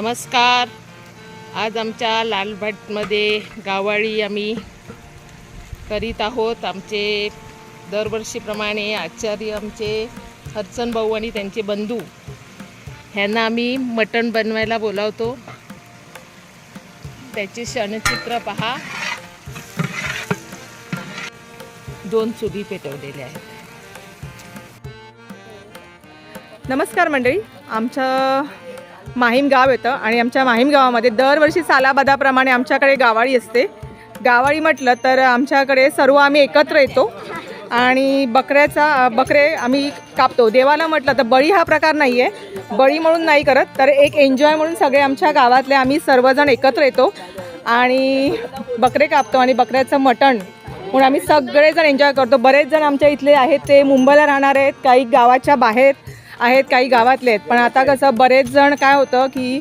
नमस्कार. आज आमच्या लालभटमध्ये गावाळी आम्ही करीत आहोत. आमचे दरवर्षीप्रमाणे आचार्य आमचे हरसन भाऊ आणि त्यांचे बंधू ह्यांना आम्ही मटण बनवायला बोलावतो. त्याचे क्षणचित्र पहा. दोन चुली पेटवलेल्या आहेत. नमस्कार मंडळी. आमच्या माहीम गाव येतं आणि आमच्या माहीम गावामध्ये दरवर्षी सालाबादाप्रमाणे आमच्याकडे गावाळी असते. गावाळी म्हटलं तर आमच्याकडे सर्व आम्ही एकत्र येतो आणि बकऱ्याचा बकरे आम्ही कापतो. देवाला म्हटलं तर बळी हा प्रकार नाही आहे बळी म्हणून नाही करत तर एक एन्जॉय म्हणून सगळे आमच्या गावातले आम्ही सर्वजण एकत्र येतो आणि बकरे कापतो आणि बकऱ्याचं मटण म्हणून आम्ही सगळेजण एन्जॉय करतो. बरेच जण आमच्या इथले आहेत ते मुंबईला राहणार आहेत काही गावाच्या बाहेर आहेत काही गावातले आहेत. पण आता कसं बरेच जण काय होतं की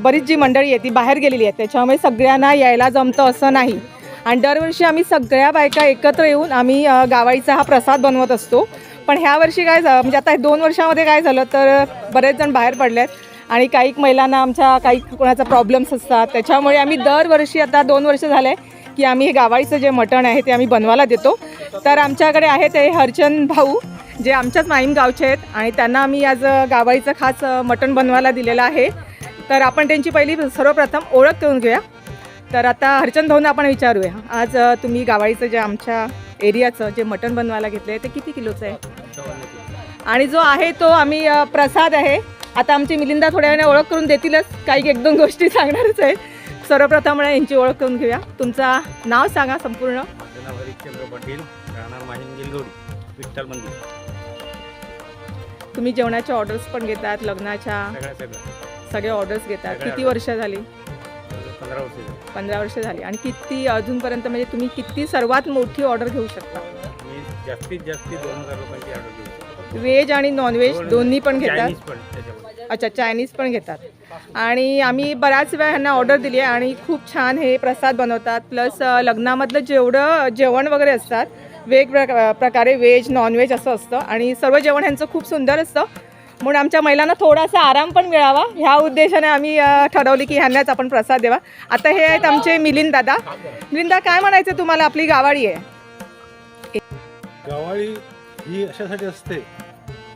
बरीच जी मंडळी आहे ती बाहेर गेलेली आहे त्याच्यामुळे सगळ्यांना यायला जमतं असं नाही. आणि दरवर्षी आम्ही सगळ्या बायका एकत्र येऊन आम्ही गावाळीचा गावाईचा हा प्रसाद बनवत असतो. पण ह्या वर्षी काय झालं म्हणजे आता दोन वर्षामध्ये काय झालं तर बरेच जण बाहेर पडले आहेत आणि काही महिलांना आमच्या काही कोणाचा प्रॉब्लेम्स असतात. त्याच्यामुळे आम्ही दरवर्षी आता दोन वर्ष झाले की आम्ही हे गावाळीचं जे मटण आहे ते आम्ही बनवायला देतो. तर आमच्याकडे आहे ते हरचंद भाऊ. जे आमच्याच माहीम गावचे आहेत आणि त्यांना आम्ही आज गावाईचं खास मटण बनवायला दिलेलं आहे. तर आपण त्यांची पहिली सर्वप्रथम ओळख करून घेऊया. तर आता हरचंद भाऊंना आपण विचारूया. आज तुम्ही गावाळीचं जे आमच्या एरियाचं जे मटण बनवायला घेतलं आहे ते किती किलोचं आहे? आणि जो आहे तो आम्ही प्रसाद आहे. आता आमची मिलिंदा थोड्या वेळाने ओळख करून देतीलच. काही एक दोन गोष्टी सांगणारच आहे सर्वप्रथम यांची ओळख करून घेऊया. तुमचं नाव सांगा संपूर्ण. माझं नाव हरिश्चंद्र पाटील. राहणार माहीम गिलगोडी विठ्ठल मंदिर. तुम्ही जेवणाच्या ऑर्डर्स पण घेतात लग्नाच्या सगळं ऑर्डर्स घेतात. किती. वर्ष झाली? पंधरा वर्ष झाली. पंधरा वर्ष झाली. आणि किती अजूनपर्यंत म्हणजे तुम्ही किती सर्वात मोठी ऑर्डर घेऊ शकता? मी जास्तीत जास्त दोन हजार रुपयाची ऑर्डर घेऊ शकतो. व्हेज आणि नॉनव्हेज दोन- दोन्ही पण घेतात? चायनीज पण त्याच्यामध्ये. अच्छा चायनीज पण घेतात. आणि आम्ही बऱ्याच वेळा ह्यांना ऑर्डर दिली आहे आणि खूप छान हे प्रसाद बनवतात. प्लस लग्नामधलं जेवढं जेवण वगैरे असतात वेगवेगळ्या प्रकारे व्हेज नॉनव्हेज असं असतं. आणि सर्व जेवण ह्यांचं खूप सुंदर असतं. म्हणून आमच्या महिलांना थोडासा आराम पण मिळावा. ह्या उद्देशाने आम्ही ठरवली की ह्यांनाच आपण प्रसाद देवा आता हे आहेत आमचे मिलिंद दादा. मिलिंदा काय म्हणायचं तुम्हाला? आपली गावाळी आहे. गावाळी ही अशासाठी असते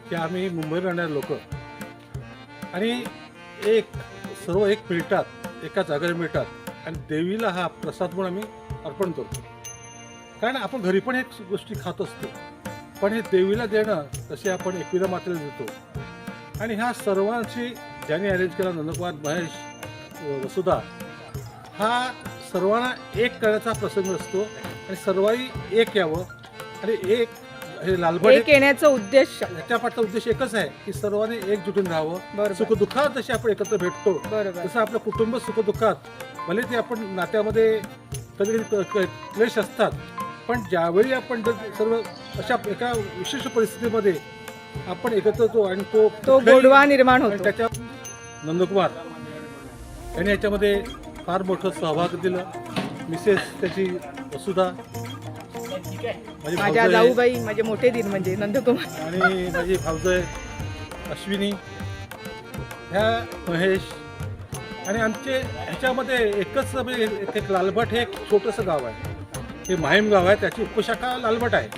की आम्ही मुंबईत राहणारे लोक. आणि एक सर्व एक मिळतात. एका जागेवर मिळतात. आणि देवीला हा प्रसाद म्हणून आम्ही अर्पण करतो. कारण आपण घरी पण एक गोष्टी खात असतो. पण हे देवीला देणं तसे आपण एकविरा मातेला देतो. आणि ह्या सर्वांची ज्यांनी अरेंज केला नंदकुमार महेश वसुधा हा सर्वांना एक करण्याचा प्रसंग असतो. आणि सर्वांनी एक यावं. आणि एक हे लालबड एक येण्याचा उद्देश. याच्या पाठचा उद्देश एकच आहे की सर्वांनी एकजुटून राहावं. सुखदुःखात जसे आपण एकत्र भेटतो तसं आपलं कुटुंब सुखदुःखात. भले ते आपण नात्यामध्ये कधी क्लेश असतात पण ज्यावेळी आपण जर सर्व अशा एका विशिष्ट परिस्थितीमध्ये आपण एकत्र येतो आणि तो तो गोडवा निर्माण होतो. त्याच्या नंदकुमार यांनी याच्यामध्ये फार मोठं सहभाग दिलं. मिसेस त्याची वसुधा माझी माझ्या जाऊबाई माझे मोठे दीर म्हणजे नंदकुमार. आणि माझी भावजय अश्विनी ह्या महेश आणि आमचे ह्याच्यामध्ये एकच म्हणजे एक- एक लालभट हे एक छोटंसं गाव आहे. हे माहीम गाव आहे त्याची उपशाखा लालबट आहे.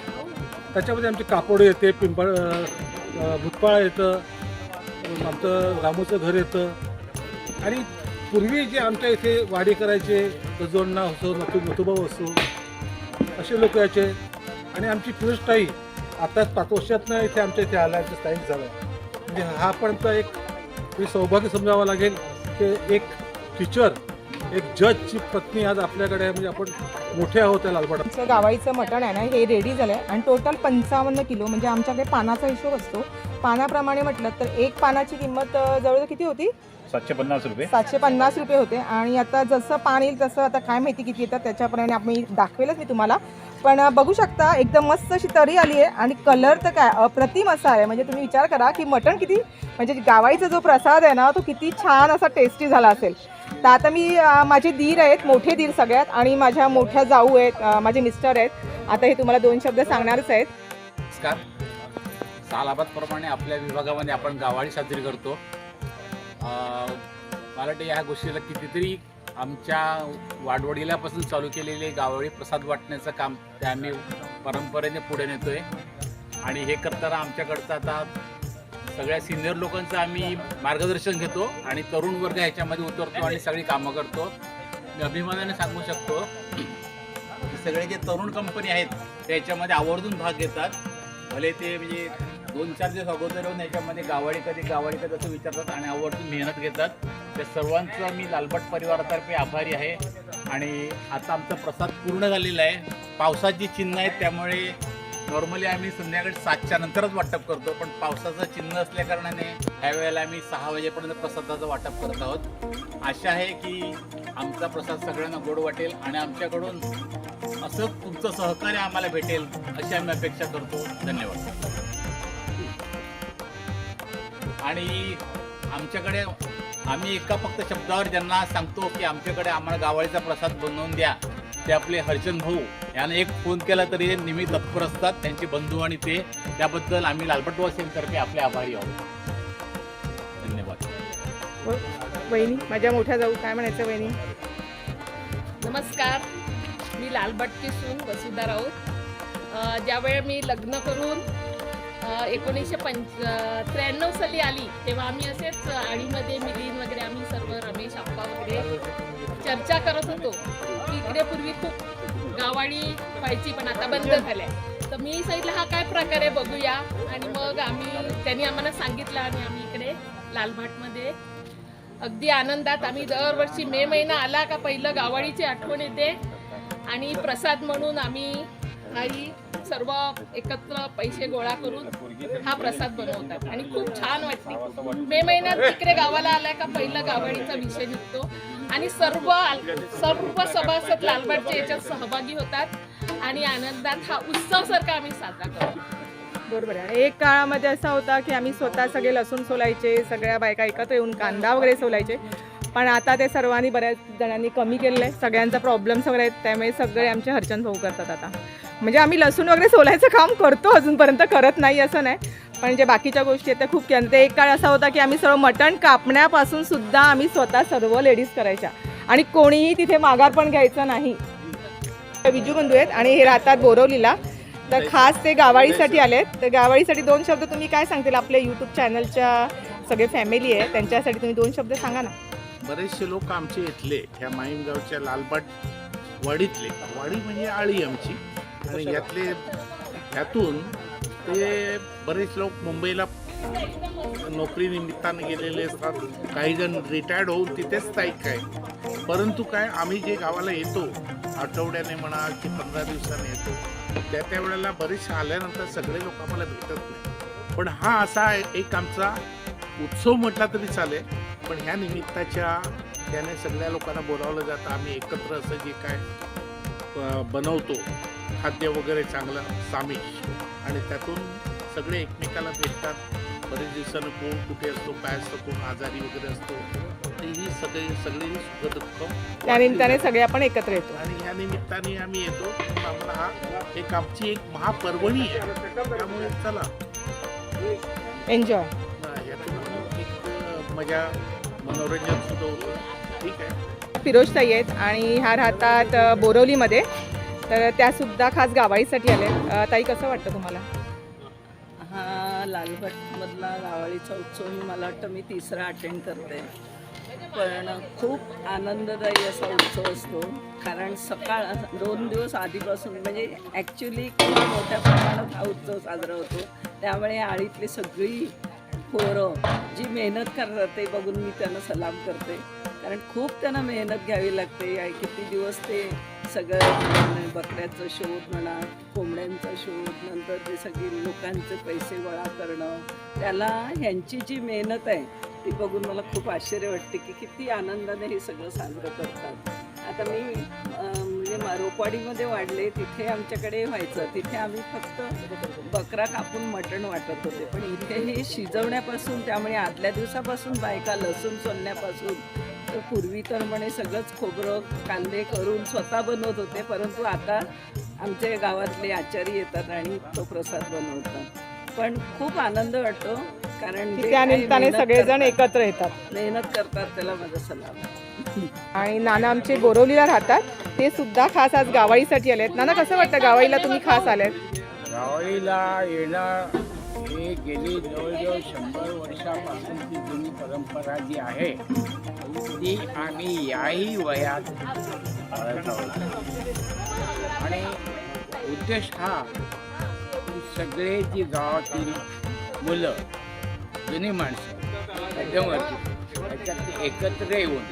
त्याच्यामध्ये आमचे कापड येते पिंपळ अ, येतं आमचं रामूचं घर येतं. आणि पूर्वी जे आमच्या इथे वाडी करायचे गजोंडा असो नतु नतुभाऊ असो असे लोक यायचे. आणि आमची पुरुषताई आताच पाच वर्षातनं इथे आमच्या इथे आल्याचं स्थायिक झालं म्हणजे हा पण तर एक हे सौभाग्य समजावं लागेल की एक टीचर एक जजची पत्नी आज आपल्याकडे आहे. म्हणजे आपण मोठे आहोत आमचं गावाईचं मटण आहे ना हे रेडी झालं आहे आणि टोटल पंचावन्न किलो म्हणजे आमच्याकडे पानाचा हिशोब असतो. पानाप्रमाणे म्हटलं तर एक पानाची किंमत जवळजवळ किती होती? सातशे पन्नास रुपये. सातशे पन्नास रुपये होते. आणि आता जसं पान येईल तसं आता काय माहिती किती येतात त्याच्याप्रमाणे आम्ही दाखवेलच मी तुम्हाला. पण बघू शकता एकदम मस्त अशी तरी आली आहे. आणि कलर तर काय अप्रतिम असा आहे. म्हणजे तुम्ही विचार करा की मटण किती म्हणजे गावाईचा जो प्रसाद आहे ना तो किती छान असा टेस्टी झाला असेल. तर आता मी माझे दीर आहेत मोठे दीर सगळ्यात आणि माझ्या मोठ्या जाऊ आहेत माझे मिस्टर आहेत. आता हे तुम्हाला दोन शब्द सांगणारच आहेत. नमस्कार. सालाबादप्रमाणे आपल्या विभागामध्ये आपण गावाळी साजरी करतो. मला वाटतं ह्या गोष्टीला कितीतरी आमच्या वाडवडिलापासून चालू केलेले गावाळी प्रसाद वाटण्याचं काम ते आम्ही परंपरेने पुढे नेतोय. आणि हे करताना आमच्याकडचं आता सगळ्या सिनियर लोकांचं आम्ही मार्गदर्शन घेतो आणि तरुण वर्ग ह्याच्यामध्ये उतरतो आणि सगळी कामं करतो. मी अभिमानाने सांगू शकतो की सगळे जे तरुण कंपनी आहेत ते याच्यामध्ये आवर्जून भाग घेतात. भले ते म्हणजे दोन चार दिवस अगोदर येऊन याच्यामध्ये गावाडी कधी गावाडी कधी असं विचारतात आणि आवर्जून मेहनत घेतात. त्या सर्वांचं मी लालबट परिवारातर्फे आभारी आहे. आणि आता आमचा प्रसाद पूर्ण झालेला आहे. पावसाची चिन्ह आहेत त्यामुळे नॉर्मली आम्ही संध्याकाळी सातच्या नंतरच वाटप करतो पण पावसाचं चिन्ह असल्या कारणाने ह्या वेळेला आम्ही सहा वाजेपर्यंत प्रसादाचं वाटप करत आहोत. आशा आहे की आमचा प्रसाद सगळ्यांना गोड वाटेल आणि आमच्याकडून असं तुमचं सहकार्य आम्हाला भेटेल अशी आम्ही अपेक्षा करतो. धन्यवाद. आणि आमच्याकडे आम्ही एका फक्त शब्दावर ज्यांना सांगतो की आमच्याकडे आम्हाला गावाळीचा प्रसाद बनवून द्या ते आपले हरचंद भाऊ यानं एक फोन केला तरी ते नेहमी तत्पर असतात त्यांचे बंधू आणि ते. त्याबद्दल आम्ही लालपटवासींतर्फे आपले आभारी आहोत. धन्यवाद. वहिनी माझ्या मोठ्या जाऊ काय म्हणायचं वहिनी? नमस्कार. मी लालभटची सून वसुधा राऊत. अ, ज्यावेळी मी लग्न करून अ, एकोणीसशे पंच त्र्याण्णव साली आली तेव्हा आम्ही असेच आळीमध्ये मिलिंद वगैरे आम्ही सर्व रमेश आप्पा वगैरे चर्चा करत होतो की इकडे पूर्वी खूप गावाडी व्हायची पण आता बंद झाल्या. तर मी सांगितलं हा काय प्रकार आहे बघूया. आणि मग आम्ही त्यांनी आम्हाला सांगितलं आणि आम्ही इकडे लालभाटमध्ये अगदी आनंदात आम्ही दरवर्षी मे महिना आला का पहिलं गावाडीची आठवण येते. आणि प्रसाद म्हणून आम्ही काही सर्व एकत्र पैसे गोळा करून हा प्रसाद बनवतात. आणि खूप छान वाटते. मे महिन्यात तिकडे गावाला आलाय का पहिला गावाडीचा विषय निघतो. आणि सर्व सर्व सभासद लालबागच्या याच्यात सहभागी होतात. आणि आनंदात हा उत्सव सारखा आम्ही साजरा करतो. बरोबर आहे. एक काळामध्ये असा होता की आम्ही स्वतः सगळे लसूण सोलायचे सगळ्या बायका एकत्र येऊन कांदा वगैरे सोलायचे. पण आता ते सर्वांनी बऱ्याच जणांनी कमी केलेलं आहे. सगळ्यांचा प्रॉब्लेम्स वगैरे आहेत. त्यामुळे सगळे आमचे हरचंद भाऊ करतात आता. म्हणजे आम्ही लसूण वगैरे सोलायचं काम करतो अजूनपर्यंत करत नाही असं नाही. पण जे बाकीच्या गोष्टी आहेत त्या खूप केल्या. ते एक काळ असा होता की आम्ही सर्व मटण कापण्यापासून सुद्धा आम्ही स्वतः सर्व लेडीज करायच्या. आणि कोणीही तिथे माघार पण घ्यायचं नाही. विजू बंधू आहेत आणि हे राहतात बोरवलीला तर खास ते गावाळीसाठी आलेत. तर गावाळीसाठी दोन शब्द तुम्ही काय सांगतील? आपल्या यूट्यूब चॅनलच्या सगळे फॅमिली आहे. त्यांच्यासाठी तुम्ही दोन शब्द सांगा ना. बरेचसे लोक आमचे इथले ह्या माईमगावच्या लालबाट वाडीतले. वाडी म्हणजे आळी आमची. आणि यातले ह्यातून ते बरेच लोक मुंबईला नोकरी निमित्तानं गेलेले असतात. काही जण रिटायर्ड होऊन तिथेच स्थायिक आहे परंतु काय आम्ही जे गावाला येतो आठवड्याने म्हणा की पंधरा दिवसाने येतो त्या त्या वेळेला बरेचसे आल्यानंतर सगळे लोक आम्हाला भेटत नाही. पण हा असा एक आमचा उत्सव म्हटला तरी चालेल पण ह्या निमित्ताच्या त्याने सगळ्या लोकांना बोलावलं जातं. आम्ही एकत्र असं जे काय बनवतो खाद्य वगैरे चांगलं सामिष आणि त्यातून सगळे एकमेकाला भेटतात. बरेच दिवसानं कोण कुठे असतो काय असतो कोण आजारी वगैरे असतो ही सगळी सगळी सुखदुःख त्यानिमित्ताने सगळे आपण एकत्र येतो. आणि ह्या निमित्ताने आम्ही येतो. आम्हाला हा एक आमची एक महापर्वणी आहे. त्यामुळे चला. एन्जॉय यातून एक मजा मनोरंजन सुद्धा होतं. ठीक आहे. फिरोज ताई आहेत आणि ह्या राहतात बोरवलीमध्ये तर त्यासुद्धा खास गावाळीसाठी आले ताई कसं वाटतं तुम्हाला? हा लालभटमधला गावाळीचा उत्सव मी मला वाटतं मी तिसरा अटेंड करते. पण खूप आनंददायी असा उत्सव असतो. कारण सकाळ दोन दिवस आधीपासून म्हणजे ॲक्च्युली खूप मोठ्या प्रमाणात हा उत्सव साजरा होतो. त्यामुळे आळीतली सगळी पोरं जी मेहनत करतात ते बघून मी त्यांना सलाम करते. कारण खूप त्यांना मेहनत घ्यावी लागते. किती दिवस ते सगळं बकऱ्याचा शोध म्हणा कोंबड्यांचा शोध नंतर ते सगळी लोकांचे पैसे गोळा करणं त्याला ह्यांची जी मेहनत आहे ती बघून मला खूप आश्चर्य वाटते की किती आनंदाने हे सगळं साजरं करतात. आता मी म्हणजे मा- रोपवाडीमध्ये वाढले तिथे आमच्याकडे व्हायचं तिथे आम्ही फक्त बकरा कापून मटण वाटत होते. पण इथे हे शिजवण्यापासून त्यामुळे आदल्या दिवसापासून बायका लसूण सोलण्यापासून पूर्वी तर म्हणे सगळंच खोबरं कांदे करून स्वतः बनवत होते परंतु आता आमच्या गावातले आचारी येतात आणि तो प्रसाद बनवतात. पण खूप आनंद वाटतो कारण की जे त्या काही निमित्ताने मेहनत सगळेजण एकत्र येतात. मेहनत करतात त्याला माझा सलाम. आणि नाना आमचे बोरवलीला राहतात ते सुद्धा खास आज गावाळीसाठी आले आहेत नाना कसं वाटतं गावाळीला तुम्ही खास आलेत? गावाईला येणं हे गेली जवळजवळ शंभर वर्षापासूनची जुनी परंपरा जी आहे ती आम्ही याही वयात आणि उद्देश हा की सगळे जी गावातील मुलं जुनी माणसं मध्यमवर्ती त्याच्यात एकत्र येऊन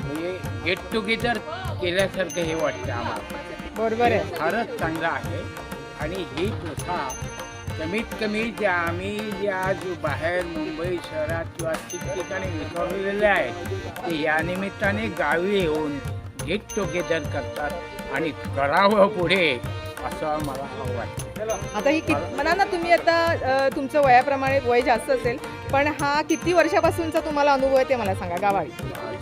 म्हणजे गेट टुगेदर केल्यासारखं हे वाटतं आम्हाला. बरोबर आहे. फारच चांगलं आहे. आणि ही प्रथा कमीत कमी ज्या आम्ही ज्या आज बाहेर मुंबई शहरात किंवा ठिकठिकाणी विखरलेले आहेत ते या निमित्ताने गावी येऊन गेट टुगेदर करतात आणि करावं पुढे असं मला वाटतं. आता ही कित म्हणा ना तुम्ही आता तुमचं वयाप्रमाणे वय जास्त असेल पण हा किती वर्षापासूनचा तुम्हाला अनुभव आहे ते मला सांगा गावाळी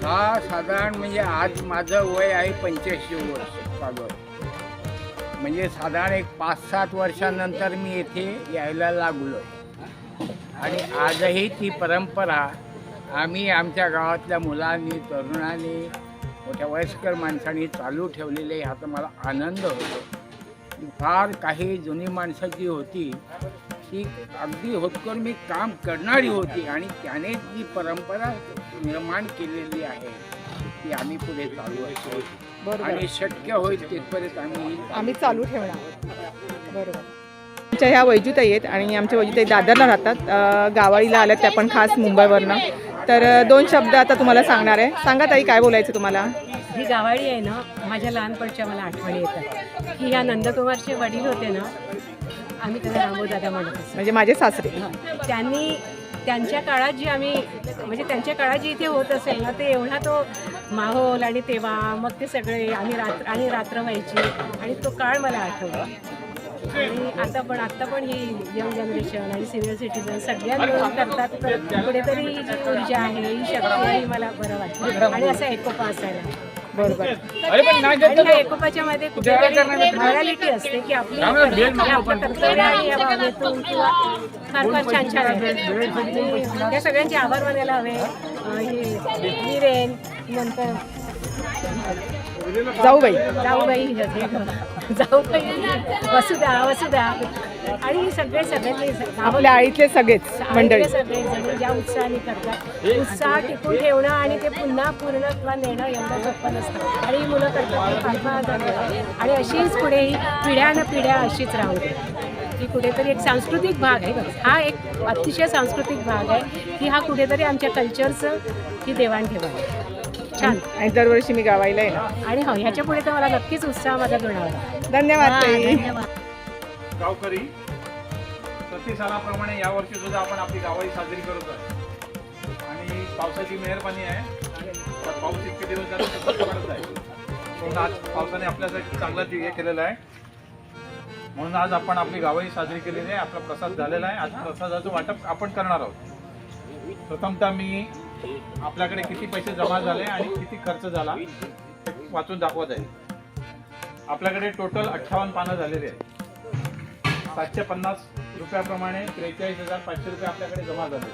हा साधारण म्हणजे आज माझं वय आहे पंच्याऐंशी वर्ष. चालू आहे म्हणजे साधारण एक पाच सात वर्षानंतर मी येथे यायला लागलो. आणि आजही ती परंपरा आम्ही आमच्या गावातल्या मुलांनी तरुणांनी मोठ्या वयस्कर माणसांनी चालू ठेवलेले ह्याचा मला आनंद होतो. फार काही जुनी माणसं जी होती ती अगदी होतकर्मी काम करणारी होती आणि त्याने जी परंपरा निर्माण केलेली आहे ती आम्ही पुढे चालू असतो आणि शक्य होईल तिथपर्यंत आम्ही आम्ही चालू ठेवणार. बरोबर. आमच्या ह्या वैजूताई आहेत आणि आमच्या वैजूताई दादरला राहतात. गावाळीला आल्यात त्या पण खास मुंबईवरनं. तर दोन शब्द आता तुम्हाला सांगणार आहे. सांगा ताई काय बोलायचं तुम्हाला? ही गावाडी आहे ना माझ्या लहानपणच्या मला आठवणी येतात. की ह्या नंदकुमारचे वडील होते ना आम्ही त्यांना रामोदादा म्हणत म्हणजे माझे सासरे. त्यांनी त्यांच्या काळात जी आम्ही म्हणजे त्यांच्या काळात जी इथे होत असेल ना ते एवढा तो माहोल आणि तेव्हा मग ते सगळे आम्ही रात्र आणि रात्र व्हायची आणि तो काळ मला आठवतो. आणि आता पण आता पण ही यंग जनरेशन आणि सिनियर सिटीजन सगळ्या मिळून करतात तर कुठेतरी ही जी ऊर्जा आहे ही शक्ती आहे ही मला बरं वाटतं. आणि असा एकोपा असायला. बरोबर. आणि या एकोपाच्या मध्ये कुठेतरी मॉरॅलिटी असते की आपली कर्तव्य- आपलं कर्तव्य आहे या भावनेतून किंवा फार फार छान छान आहे. आणि त्या सगळ्यांचे आभार मानायला हवे. अं, हे वीरेन नंतर जाऊ बाई जाऊबाई जाऊबाई वसुधा वसुधा. आणि सगळे सगळ्यांनी आपल्या आईतले सगळेच मंडळी मंडळी. सगळे जण ज्या उत्साहाने करतात. उत्साह टिकून ठेवणं आणि ते पुन्हा पूर्णत्वा नेणं एवढं सोपं नसतं. आणि ही मुलं करतात ते धन्यवाद. आणि अशीच पुढे ही पिढ्यानं पिढ्या अशीच राहू ही कुठेतरी एक सांस्कृतिक भाग आहे. हा एक अतिशय सांस्कृतिक भाग आहे की हा कुठेतरी आमच्या कल्चरचं ही देवाणघेवाण आहे. छान. आणि दरवर्षी मी गावायला येणार. आणि हो ह्याच्या पुढे तर मला नक्कीच उत्साह माझा जुळावा धन्यवाद ताई. गावकरी प्रति सालाप्रमाणे यावर्षी सुद्धा आपण आपली गावाळी साजरी करत आहे आणि पावसाची मेहरबानी आहे. तर पाऊस इतके दिवस झाले पडत आहे. म्हणून आज पावसाने आपल्यासाठी चांगला हे केलेला आहे. म्हणून आज आपण आपली गावाही साजरी केलेली आहे. आपला प्रसाद झालेला आहे. आज प्रसादाचं वाटप आपण करणार आहोत. प्रथमतः मी आपल्याकडे किती पैसे जमा झाले आणि किती खर्च झाला वाचून दाखवत आहे. आपल्याकडे टोटल अठ्ठावन्न पानं झालेली आहेत. सातशे पन्नास रुपयाप्रमाणे त्रेचाळीस हजार पाचशे रुपये आपल्याकडे जमा झाले.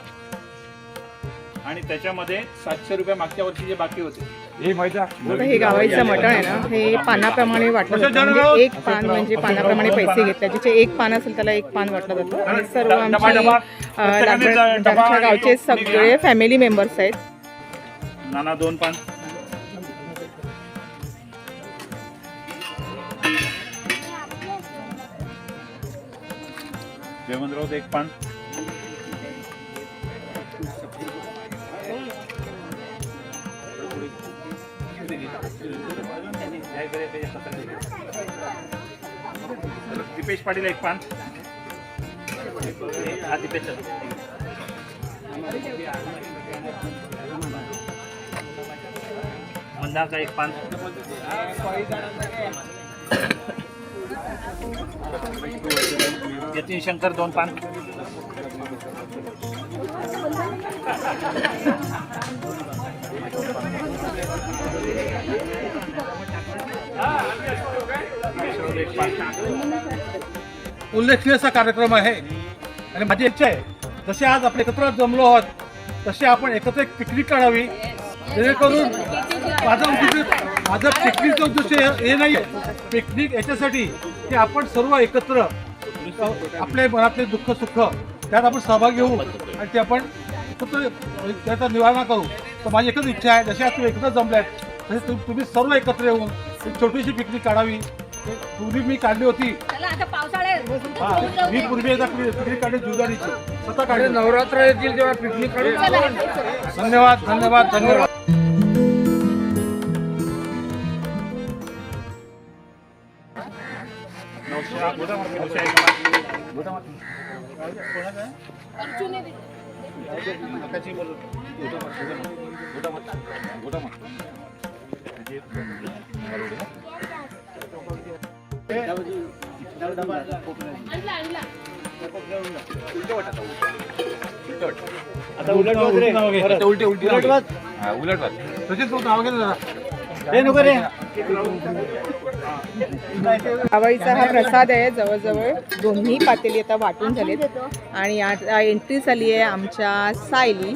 आणि त्याच्यामध्ये सातशे रुपये मागच्या वर्षी जे बाकी होते. हे हे गावाईचं मटण आहे ना हे पानाप्रमाणे वाटलं जातं. म्हणजे एक पान म्हणजे पानाप्रमाणे पैसे घेतले. ज्याचे एक पान असेल त्याला एक पान वाटलं जातं. आणि सर्व आमच्या गावचे सगळे फॅमिली मेंबर्स आहेत. नाना दोन पान. जयवंतराव एक पान दीपेश पाटील एक पान हा दीपेश मंदाचा एक पान यतीन शंकर दोन पान. उल्लेखनीय असा कार्यक्रम आहे. आणि माझी इच्छा आहे जसे आज आपण एकत्र जमलो आहोत तसे आपण एकत्र एक पिकनिक काढावी. जेणेकरून माझं उद्देश माझं पिकनिकचं उद्देश हे- नाही नाही पिकनिक याच्यासाठी की आपण सर्व एकत्र आपल्या मनातले दुःख सुख त्यात आपण सहभागी होऊ आणि ते आपण एकत्र त्याचं निवारणा करू. तर माझी एकच इच्छा आहे जसे आज तुम्ही एकत्र जमल्यात तसे तुम- तुम्ही सर्व एकत्र येऊन एक छोटीशी पिकनिक काढावी. ते पूर्वी मी काढली होती. हा, मी पूर्वी एकदा पिकनिक काढली जुगारीची स्वतः काढली नवरात्र येतील तेव्हा पिकनिक काढू धन्यवाद धन्यवाद धन्यवाद. आता उलट वाज रे. आता उलटे उलटी उलट वाज हा उलट वाज तसेच तो नाव घेतलं जरा. हे नको रे. गावाळीचा हा प्रसाद आहे जवळजवळ दोन्ही पातेली आता वाटून झालेत. आणि आता एंट्री झाली आहे आमच्या सायली.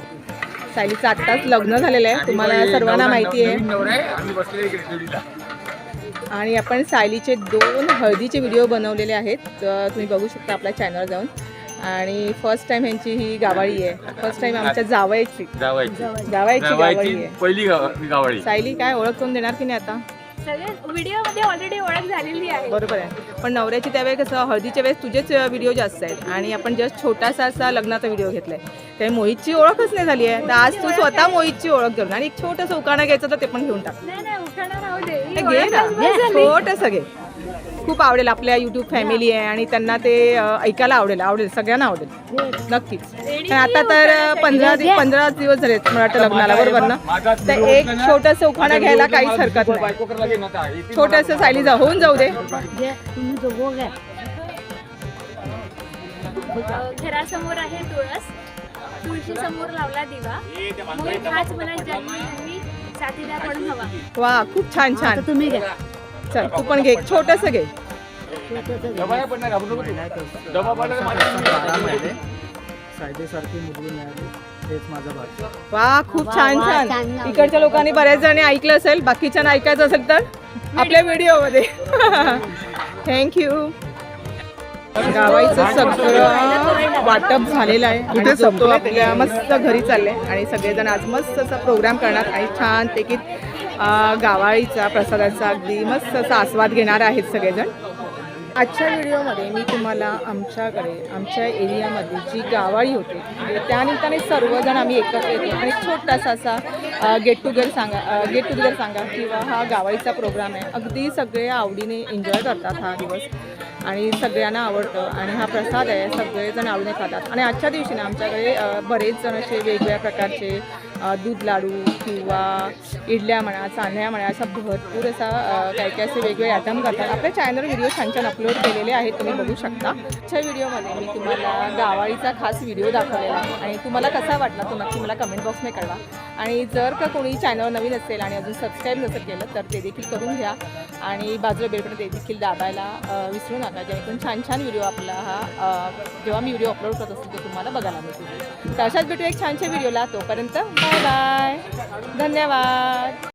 सायलीचं आत्ताच लग्न झालेलं आहे. तुम्हाला सर्वांना माहिती आहे. आम्ही. आणि आपण सायलीचे दोन हळदीचे व्हिडिओ बनवलेले आहेत. तर तुम्ही बघू शकता आपल्या चॅनल जाऊन. आणि फर्स्ट टाइम ह्यांची ही गावाळी आहे. फर्स्ट टाइम आमच्या जावयाची. जावायची. गावाळी आहे. पहिली गाव गावाळी. सायली काय ओळख करून देणार की नाही आता? सगळे व्हिडिओमध्ये ऑलरेडी ओळख झालेली आहे. बरोबर आहे. पण नवऱ्याची त्यावेळी कसं हळदीच्या वेळेस तुझेच व्हिडिओ जास्त आहेत. आणि आपण जस्ट छोटासा असा लग्नाचा व्हिडिओ घेतलाय. त्यामुळे मोहितची ओळखच नाही झाली आहे. तर आज तू स्वतः मोहितची ओळख करून. आणि एक छोटंसं उकाणं घ्यायचं तर ते पण घेऊन टाक. घे ना. छोटंसं घे. खूप आवडेल आपल्या युट्यूब फॅमिली आहे आणि त्यांना ते ऐकायला आवडेल आवडेल सगळ्यांना आवडेल. नक्कीच. पण आता तर पंधरा दिवस पंधरा दिवस झाले मला वाटतं लग्नाला बरोबर ना? तर एक छोटंसं उखाणं घ्यायला काहीच हरकत नाही. छोटंसं सायली जा होऊन जाऊ दे. घरासमोर आहे तुळस. तुळशी समोर लावला दिवा. हाच मला जन्म साथीदार म्हणून हवा. वा खूप छान छान. तुम्ही घ्या. चल तू पण घे. छोटंसं घे. डबा नाही पडणार घाबरू नको तू. डबा पडला तर माझ्या सायदेसारखी मुलगी मिळाली. हेच माझा भाग्य वा खूप छान छान. इकडच्या लोकांनी बऱ्याच जणी ऐकलं असेल बाकीच्यांना ऐकायचं असेल तर आपल्या व्हिडिओमध्ये. थँक्यू गावाईचं सगळं वाटप झालेलं आहे. जो तो आपल्या मस्त घरी चाललंय आणि सगळेजण आज मस्त असा प्रोग्राम करणार आणि छानपैकी गावाळीचा प्रसादाचा अगदी मस्त असा आस्वाद घेणार आहेत सगळेजण. आजच्या व्हिडिओमध्ये मी तुम्हाला आमच्याकडे आमच्या एरियामध्ये जी गावाळी होते म्हणजे त्यानिमित्ताने सर्वजण आम्ही एकत्र येतो. आणि छोटासा असा गेट टुगेदर सांगा गेट टुगेदर सांगा किंवा हा गावाळीचा प्रोग्राम आहे. अगदी सगळे आवडीने एन्जॉय करतात हा दिवस. आणि सगळ्यांना आवडतं आणि हा प्रसाद आहे सगळेजण आवडीने खातात. आणि आजच्या दिवशी ना आमच्याकडे बरेच जण असे वेगवेगळ्या प्रकारचे दूध लाडू किंवा इडल्या म्हणा चांदण्या म्हणा असा भरपूर असा काय काही काही असे वेगवेगळे आयटम करतात. आपल्या चॅनल व्हिडिओ छान छान अपलोड केलेले आहेत तुम्ही बघू शकता. आजच्या व्हिडिओमध्ये मी तुम्हाला गावाळीचा खास व्हिडिओ दाखवलेला आहे. आणि तुम्हाला कसा वाटला तो नक्की मला कमेंट बॉक्सने कळवा. आणि जर का कोणी चॅनल नवीन असेल आणि अजून सबस्क्राईब नसेल केलं तर ते देखील करून घ्या. आणि बाजूला बेलपण ते देखील दाबायला विसरू नका. जेणेकरून छान छान व्हिडिओ आपला हा जेव्हा मी व्हिडिओ अपलोड करत असतो तो तुम्हाला बघायला मिळतो तर अशाच भेटू एक छानशा व्हिडिओला तोपर्यंत बाय बाय. धन्यवाद.